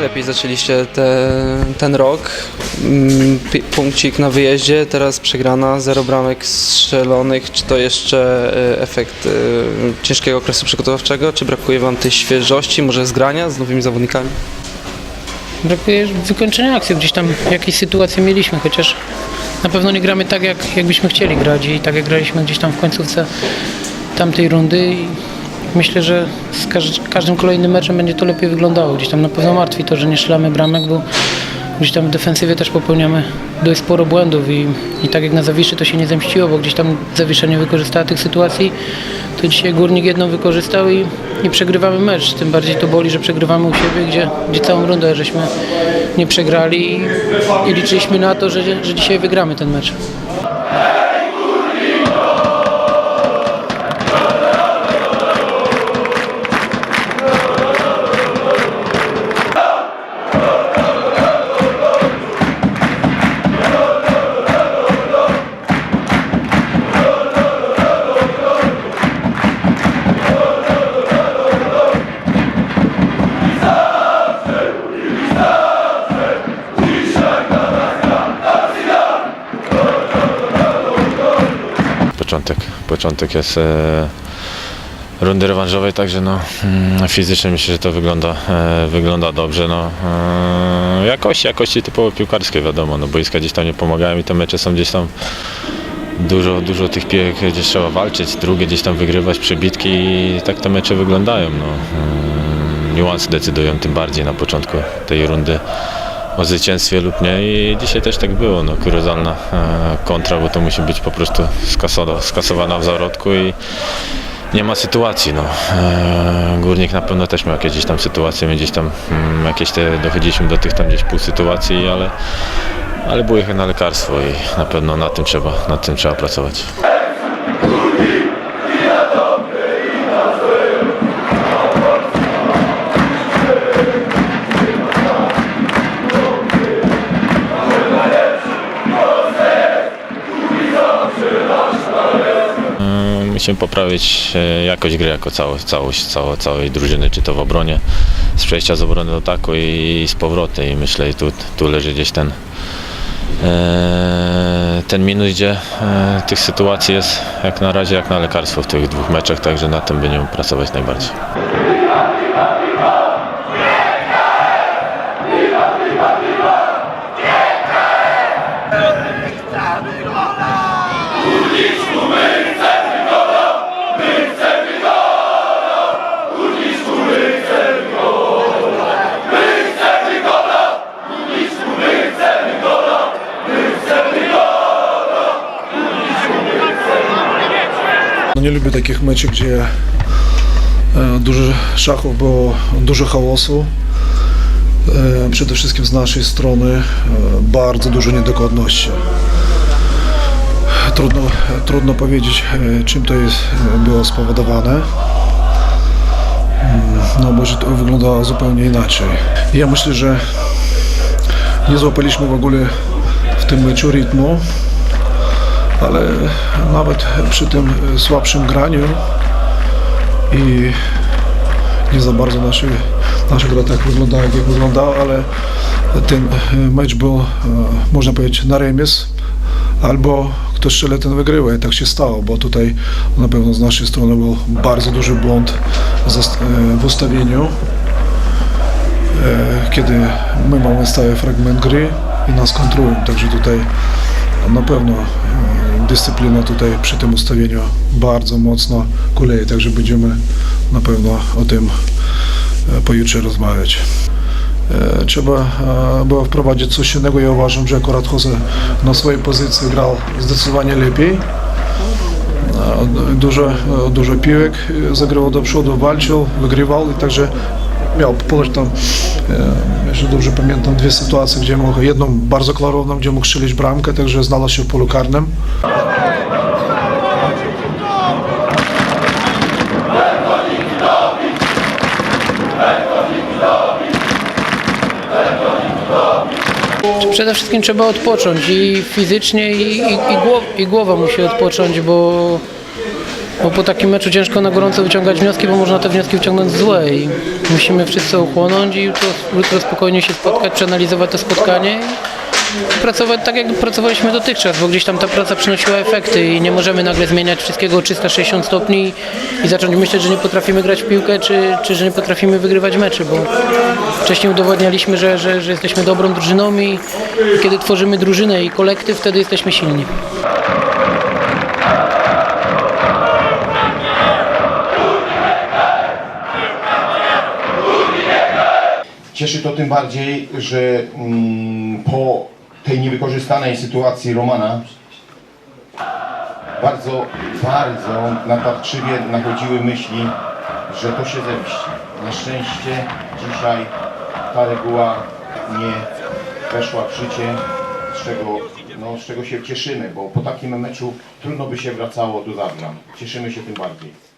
lepiej zaczęliście te, ten rok. Mm, pi- Punkcik na wyjeździe, teraz przegrana, zero bramek strzelonych. Czy to jeszcze e, efekt e, ciężkiego okresu przygotowawczego? Czy brakuje Wam tej świeżości, może zgrania z nowymi zawodnikami? Brakuje wykończenia akcji, gdzieś tam jakieś sytuacje mieliśmy, chociaż na pewno nie gramy tak, jak, jak byśmy chcieli grać i tak jak graliśmy gdzieś tam w końcówce tamtej rundy i myślę, że z każ- każdym kolejnym meczem będzie to lepiej wyglądało. Gdzieś tam na pewno martwi to, że nie strzelamy bramek, bo gdzieś tam w defensywie też popełniamy dość sporo błędów i, i tak jak na Zawiszy to się nie zemściło, bo gdzieś tam Zawisza nie wykorzystała tych sytuacji, to dzisiaj Górnik jedną wykorzystał i, i przegrywamy mecz. Tym bardziej to boli, że przegrywamy u siebie, gdzie, gdzie całą rundę żeśmy nie przegrali i, i liczyliśmy na to, że, że dzisiaj wygramy ten mecz. Początek. Początek jest e, rundy rewanżowej, także no, mm, fizycznie myślę, że to wygląda, e, wygląda dobrze. No, e, jakości, jakości typowo piłkarskie wiadomo, no, boiska gdzieś tam nie pomagają i te mecze są gdzieś tam dużo, dużo tych piłek gdzieś trzeba walczyć, drugie gdzieś tam wygrywać, przebitki i tak te mecze wyglądają. No. E, niuanse decydują tym bardziej na początku tej rundy o zwycięstwie lub nie i dzisiaj też tak było, no kuriozalna e, kontra, bo to musi być po prostu skasowana, skasowana w zarodku i nie ma sytuacji, no. E, Górnik na pewno też miał jakieś tam sytuacje, my gdzieś tam mm, jakieś te, dochodziliśmy do tych tam gdzieś pół sytuacji, ale, ale było ich na lekarstwo i na pewno na tym trzeba, nad tym trzeba pracować. Musimy poprawić e, jakość gry jako całość, całość całe, całej drużyny, czy to w obronie, z przejścia z obrony do ataku i z powrotem. I myślę, i tu, tu leży gdzieś ten, e, ten minus, gdzie e, tych sytuacji jest jak na razie, jak na lekarstwo w tych dwóch meczach, także na tym będziemy pracować najbardziej. No nie lubię takich meczy, gdzie e, dużo szachów było, dużo chaosu. E, przede wszystkim z naszej strony e, bardzo dużo niedokładności. Trudno, trudno powiedzieć, czym to jest, było spowodowane. Mm, No może to wyglądało zupełnie inaczej. Ja myślę, że nie złapaliśmy w ogóle w tym meczu rytmu ale nawet przy tym słabszym graniu i nie za bardzo nasze, nasza gra tak wyglądała, jak wyglądała, ale ten e, mecz był, e, można powiedzieć, na remis, albo kto strzela, ten wygrywa. I tak się stało, bo tutaj na pewno z naszej strony był bardzo duży błąd e, w ustawieniu, kiedy my mamy stały fragment gry i nas kontrują, także tutaj na pewno dyscyplina tutaj przy tym ustawieniu bardzo mocno kuleje, także będziemy na pewno o tym e, pojutrze rozmawiać. E, Trzeba e, było wprowadzić coś innego. Ja uważam, że akurat Jose na swojej pozycji grał zdecydowanie lepiej. Dużo, dużo piłek zagrywał do przodu, walczył, wygrywał i także miał e, jeśli dobrze pamiętam, dwie sytuacje, gdzie mógł, jedną bardzo klarowną, gdzie mógł strzelić bramkę, także znalazł się w polu karnym. Przede wszystkim trzeba odpocząć i fizycznie i, i, i, głow, i głowa musi odpocząć, bo Bo po takim meczu ciężko na gorąco wyciągać wnioski, bo można te wnioski wyciągnąć złe i musimy wszyscy ochłonąć i jutro, jutro spokojnie się spotkać, przeanalizować to spotkanie pracować tak, jak pracowaliśmy dotychczas, bo gdzieś tam ta praca przynosiła efekty i nie możemy nagle zmieniać wszystkiego o 360 stopni i zacząć myśleć, że nie potrafimy grać w piłkę, czy, czy że nie potrafimy wygrywać meczy, bo wcześniej udowodnialiśmy, że, że, że jesteśmy dobrą drużyną i kiedy tworzymy drużynę i kolektyw, wtedy jesteśmy silni. Cieszy to tym bardziej, że mm, po tej niewykorzystanej sytuacji Romana bardzo, bardzo natarczywie nachodziły myśli, że to się zemści. Na szczęście dzisiaj ta reguła nie weszła w życie, z czego, no, z czego się cieszymy, bo po takim meczu trudno by się wracało do Zadran. Cieszymy się tym bardziej.